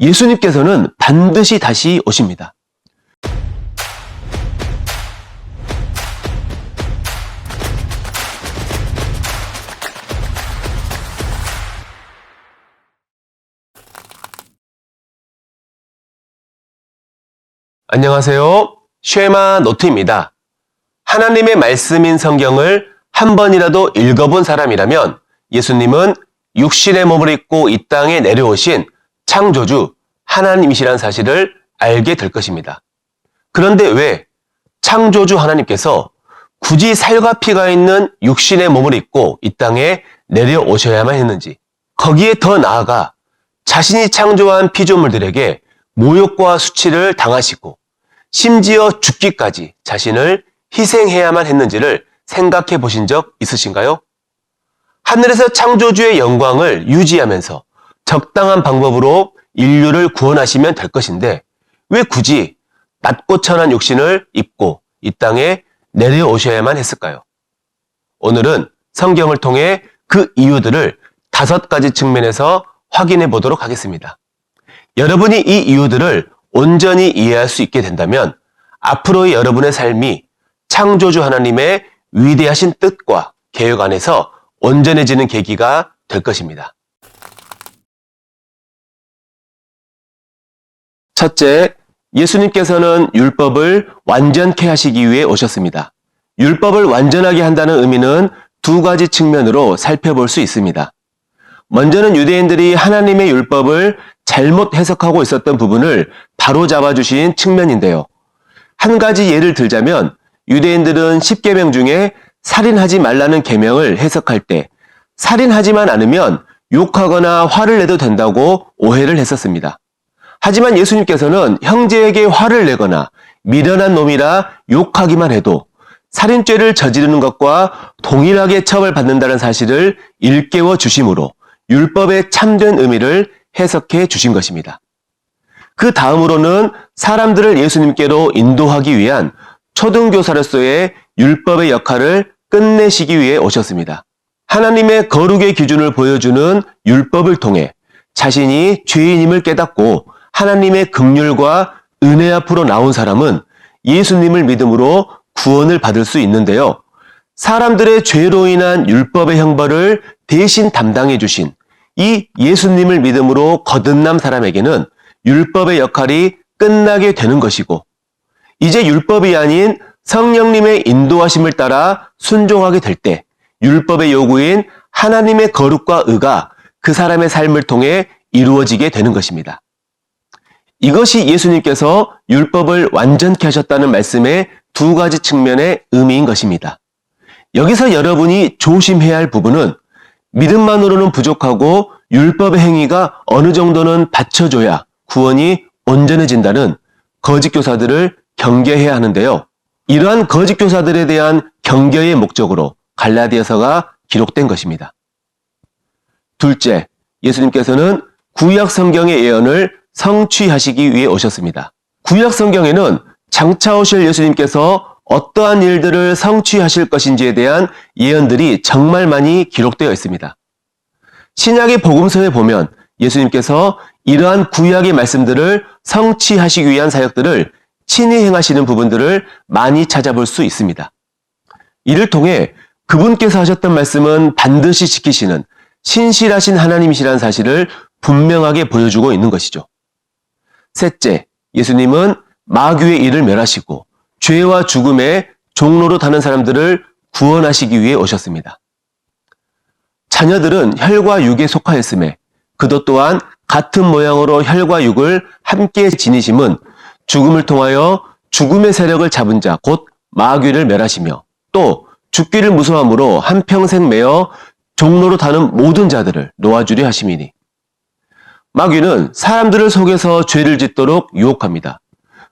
예수님께서는 반드시 다시 오십니다. 안녕하세요. 쉐마 노트입니다. 하나님의 말씀인 성경을 한 번이라도 읽어본 사람이라면 예수님은 육신의 몸을 입고 이 땅에 내려오신 창조주 하나님이시란 사실을 알게 될 것입니다. 그런데 왜 창조주 하나님께서 굳이 살과 피가 있는 육신의 몸을 입고 이 땅에 내려오셔야만 했는지, 거기에 더 나아가 자신이 창조한 피조물들에게 모욕과 수치를 당하시고 심지어 죽기까지 자신을 희생해야만 했는지를 생각해 보신 적 있으신가요? 하늘에서 창조주의 영광을 유지하면서 적당한 방법으로 인류를 구원하시면 될 것인데 왜 굳이 낮고 천한 육신을 입고 이 땅에 내려오셔야만 했을까요? 오늘은 성경을 통해 그 이유들을 다섯 가지 측면에서 확인해 보도록 하겠습니다. 여러분이 이 이유들을 온전히 이해할 수 있게 된다면 앞으로의 여러분의 삶이 창조주 하나님의 위대하신 뜻과 계획 안에서 온전해지는 계기가 될 것입니다. 첫째, 예수님께서는 율법을 완전케 하시기 위해 오셨습니다. 율법을 완전하게 한다는 의미는 두 가지 측면으로 살펴볼 수 있습니다. 먼저는 유대인들이 하나님의 율법을 잘못 해석하고 있었던 부분을 바로 잡아주신 측면인데요. 한 가지 예를 들자면 유대인들은 10계명 중에 살인하지 말라는 계명을 해석할 때 살인하지만 않으면 욕하거나 화를 내도 된다고 오해를 했었습니다. 하지만 예수님께서는 형제에게 화를 내거나 미련한 놈이라 욕하기만 해도 살인죄를 저지르는 것과 동일하게 처벌받는다는 사실을 일깨워 주심으로 율법의 참된 의미를 해석해 주신 것입니다. 그 다음으로는 사람들을 예수님께로 인도하기 위한 초등교사로서의 율법의 역할을 끝내시기 위해 오셨습니다. 하나님의 거룩의 기준을 보여주는 율법을 통해 자신이 죄인임을 깨닫고 하나님의 긍휼과 은혜 앞으로 나온 사람은 예수님을 믿음으로 구원을 받을 수 있는데요. 사람들의 죄로 인한 율법의 형벌을 대신 담당해 주신 이 예수님을 믿음으로 거듭난 사람에게는 율법의 역할이 끝나게 되는 것이고 이제 율법이 아닌 성령님의 인도하심을 따라 순종하게 될 때 율법의 요구인 하나님의 거룩과 의가 그 사람의 삶을 통해 이루어지게 되는 것입니다. 이것이 예수님께서 율법을 완전케 하셨다는 말씀의 두 가지 측면의 의미인 것입니다. 여기서 여러분이 조심해야 할 부분은 믿음만으로는 부족하고 율법의 행위가 어느 정도는 받쳐줘야 구원이 온전해진다는 거짓 교사들을 경계해야 하는데요. 이러한 거짓 교사들에 대한 경계의 목적으로 갈라디아서가 기록된 것입니다. 둘째, 예수님께서는 구약 성경의 예언을 성취하시기 위해 오셨습니다. 구약 성경에는 장차 오실 예수님께서 어떠한 일들을 성취하실 것인지에 대한 예언들이 정말 많이 기록되어 있습니다. 신약의 복음서에 보면 예수님께서 이러한 구약의 말씀들을 성취하시기 위한 사역들을 친히 행하시는 부분들을 많이 찾아볼 수 있습니다. 이를 통해 그분께서 하셨던 말씀은 반드시 지키시는 신실하신 하나님이시라는 사실을 분명하게 보여주고 있는 것이죠. 셋째, 예수님은 마귀의 일을 멸하시고 죄와 죽음의 종로로 타는 사람들을 구원하시기 위해 오셨습니다. 자녀들은 혈과 육에 속하였음에 그도 또한 같은 모양으로 혈과 육을 함께 지니심은 죽음을 통하여 죽음의 세력을 잡은 자, 곧 마귀를 멸하시며 또 죽기를 무서함으로 한평생 매어 종로로 타는 모든 자들을 놓아주려 하심이니. 마귀는 사람들을 속여서 죄를 짓도록 유혹합니다.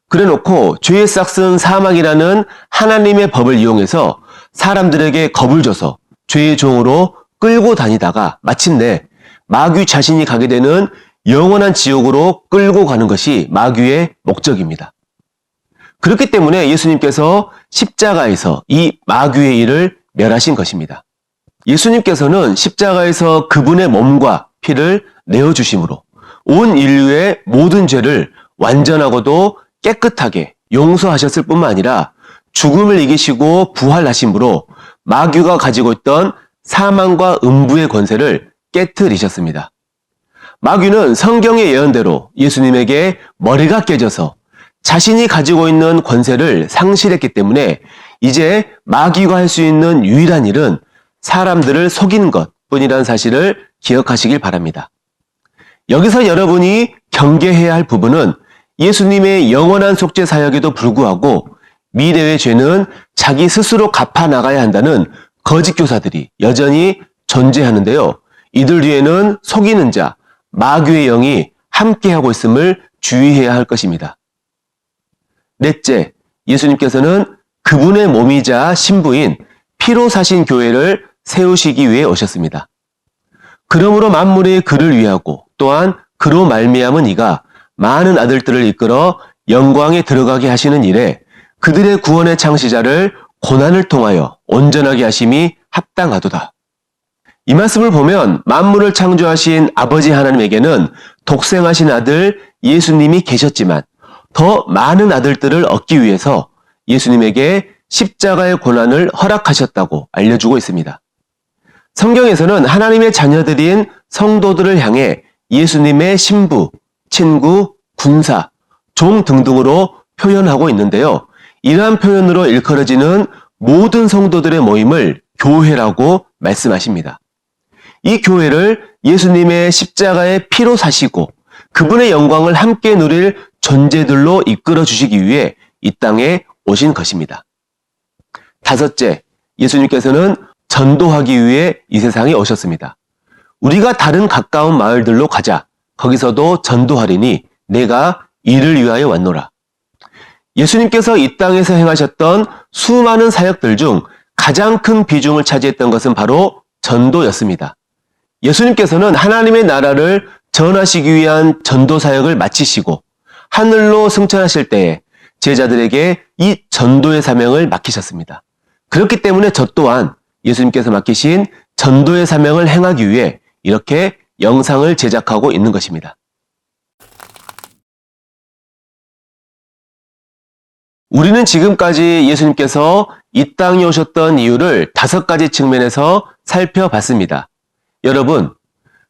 그래 놓고 죄의 싹슨 사망이라는 하나님의 법을 이용해서 사람들에게 겁을 줘서 죄의 종으로 끌고 다니다가 마침내 마귀 자신이 가게 되는 영원한 지옥으로 끌고 가는 것이 마귀의 목적입니다. 그렇기 때문에 예수님께서 십자가에서 이 마귀의 일을 멸하신 것입니다. 예수님께서는 십자가에서 그분의 몸과 피를 내어주심으로 온 인류의 모든 죄를 완전하고도 깨끗하게 용서하셨을 뿐만 아니라 죽음을 이기시고 부활하심으로 마귀가 가지고 있던 사망과 음부의 권세를 깨뜨리셨습니다. 마귀는 성경의 예언대로 예수님에게 머리가 깨져서 자신이 가지고 있는 권세를 상실했기 때문에 이제 마귀가 할 수 있는 유일한 일은 사람들을 속이는 것 뿐이라는 사실을 기억하시길 바랍니다. 여기서 여러분이 경계해야 할 부분은 예수님의 영원한 속죄 사역에도 불구하고 미래의 죄는 자기 스스로 갚아 나가야 한다는 거짓 교사들이 여전히 존재하는데요. 이들 뒤에는 속이는 자, 마귀의 영이 함께하고 있음을 주의해야 할 것입니다. 넷째, 예수님께서는 그분의 몸이자 신부인 피로 사신 교회를 세우시기 위해 오셨습니다. 그러므로 만물의 그를 위하고 또한 그로 말미암은 이가 많은 아들들을 이끌어 영광에 들어가게 하시는 일에 그들의 구원의 창시자를 고난을 통하여 온전하게 하심이 합당하도다. 이 말씀을 보면 만물을 창조하신 아버지 하나님에게는 독생하신 아들 예수님이 계셨지만 더 많은 아들들을 얻기 위해서 예수님에게 십자가의 고난을 허락하셨다고 알려주고 있습니다. 성경에서는 하나님의 자녀들인 성도들을 향해 예수님의 신부, 친구, 군사, 종 등등으로 표현하고 있는데요. 이러한 표현으로 일컬어지는 모든 성도들의 모임을 교회라고 말씀하십니다. 이 교회를 예수님의 십자가의 피로 사시고 그분의 영광을 함께 누릴 존재들로 이끌어 주시기 위해 이 땅에 오신 것입니다. 다섯째, 예수님께서는 전도하기 위해 이 세상에 오셨습니다. 우리가 다른 가까운 마을들로 가자. 거기서도 전도하리니 내가 이를 위하여 왔노라. 예수님께서 이 땅에서 행하셨던 수많은 사역들 중 가장 큰 비중을 차지했던 것은 바로 전도였습니다. 예수님께서는 하나님의 나라를 전하시기 위한 전도 사역을 마치시고 하늘로 승천하실 때에 제자들에게 이 전도의 사명을 맡기셨습니다. 그렇기 때문에 저 또한 예수님께서 맡기신 전도의 사명을 행하기 위해 이렇게 영상을 제작하고 있는 것입니다. 우리는 지금까지 예수님께서 이 땅에 오셨던 이유를 다섯 가지 측면에서 살펴봤습니다. 여러분,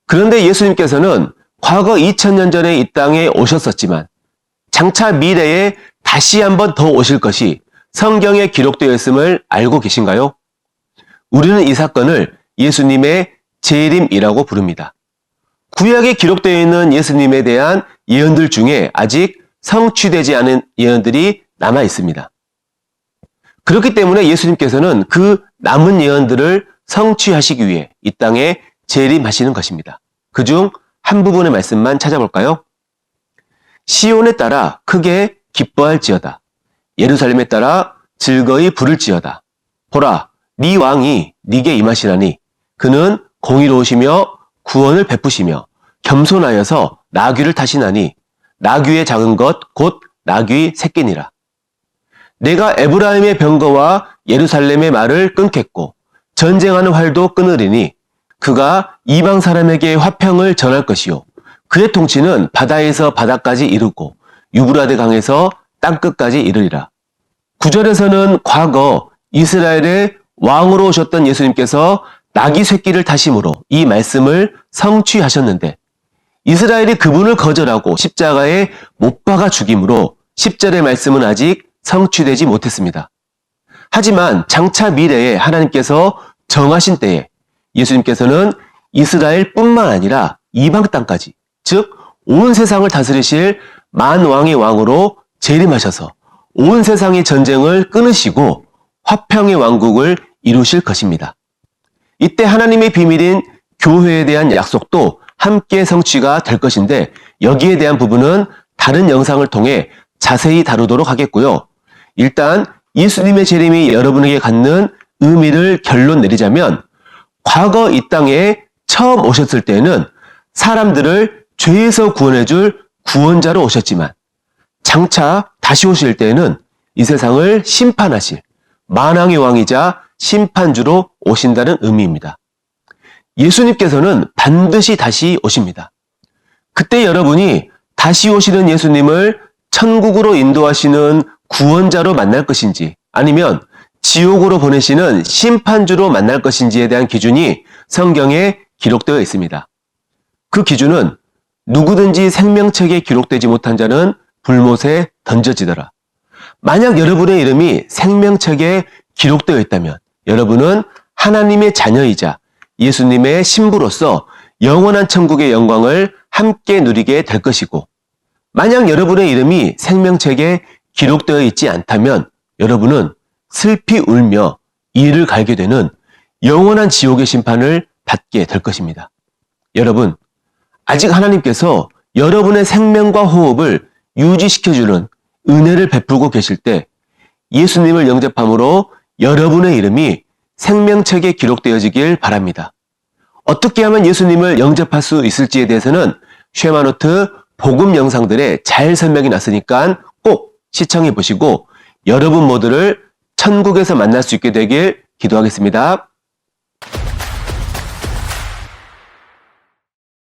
그런데 예수님께서는 과거 2000년 전에 이 땅에 오셨었지만 장차 미래에 다시 한번 더 오실 것이 성경에 기록되어 있음을 알고 계신가요? 우리는 이 사건을 예수님의 재림이라고 부릅니다. 구약에 기록되어 있는 예수님에 대한 예언들 중에 아직 성취되지 않은 예언들이 남아 있습니다. 그렇기 때문에 예수님께서는 그 남은 예언들을 성취하시기 위해 이 땅에 재림하시는 것입니다. 그 중 한 부분의 말씀만 찾아볼까요? 시온에 따라 크게 기뻐할지어다. 예루살렘에 따라 즐거이 부를지어다. 보라, 네 왕이 네게 임하시나니 그는 공의로우시며 구원을 베푸시며 겸손하여서 나귀를 타시나니 나귀의 작은 것 곧 나귀 새끼니라. 내가 에브라임의 병거와 예루살렘의 말을 끊겠고 전쟁하는 활도 끊으리니 그가 이방 사람에게 화평을 전할 것이요 그의 통치는 바다에서 바다까지 이르고 유브라데 강에서 땅 끝까지 이르리라. 구절에서는 과거 이스라엘의 왕으로 오셨던 예수님께서 나귀 새끼를 타심으로 이 말씀을 성취하셨는데 이스라엘이 그분을 거절하고 십자가에 못 박아 죽임으로 10절의 말씀은 아직 성취되지 못했습니다. 하지만 장차 미래에 하나님께서 정하신 때에 예수님께서는 이스라엘뿐만 아니라 이방 땅까지 즉 온 세상을 다스리실 만 왕의 왕으로 재림하셔서 온 세상의 전쟁을 끊으시고 화평의 왕국을 이루실 것입니다. 이때 하나님의 비밀인 교회에 대한 약속도 함께 성취가 될 것인데 여기에 대한 부분은 다른 영상을 통해 자세히 다루도록 하겠고요. 일단 예수님의 재림이 여러분에게 갖는 의미를 결론 내리자면 과거 이 땅에 처음 오셨을 때는 사람들을 죄에서 구원해줄 구원자로 오셨지만 장차 다시 오실 때에는 이 세상을 심판하실 만왕의 왕이자 심판주로 오신다는 의미입니다. 예수님께서는 반드시 다시 오십니다. 그때 여러분이 다시 오시는 예수님을 천국으로 인도하시는 구원자로 만날 것인지 아니면 지옥으로 보내시는 심판주로 만날 것인지에 대한 기준이 성경에 기록되어 있습니다. 그 기준은 누구든지 생명책에 기록되지 못한 자는 불못에 던져지더라. 만약 여러분의 이름이 생명책에 기록되어 있다면 여러분은 하나님의 자녀이자 예수님의 신부로서 영원한 천국의 영광을 함께 누리게 될 것이고 만약 여러분의 이름이 생명책에 기록되어 있지 않다면 여러분은 슬피 울며 이를 갈게 되는 영원한 지옥의 심판을 받게 될 것입니다. 여러분, 아직 하나님께서 여러분의 생명과 호흡을 유지시켜주는 은혜를 베풀고 계실 때 예수님을 영접함으로 여러분의 이름이 생명책에 기록되어지길 바랍니다. 어떻게 하면 예수님을 영접할 수 있을지에 대해서는 쉐마노트 복음 영상들에 잘 설명이 났으니까 꼭 시청해 보시고 여러분 모두를 천국에서 만날 수 있게 되길 기도하겠습니다.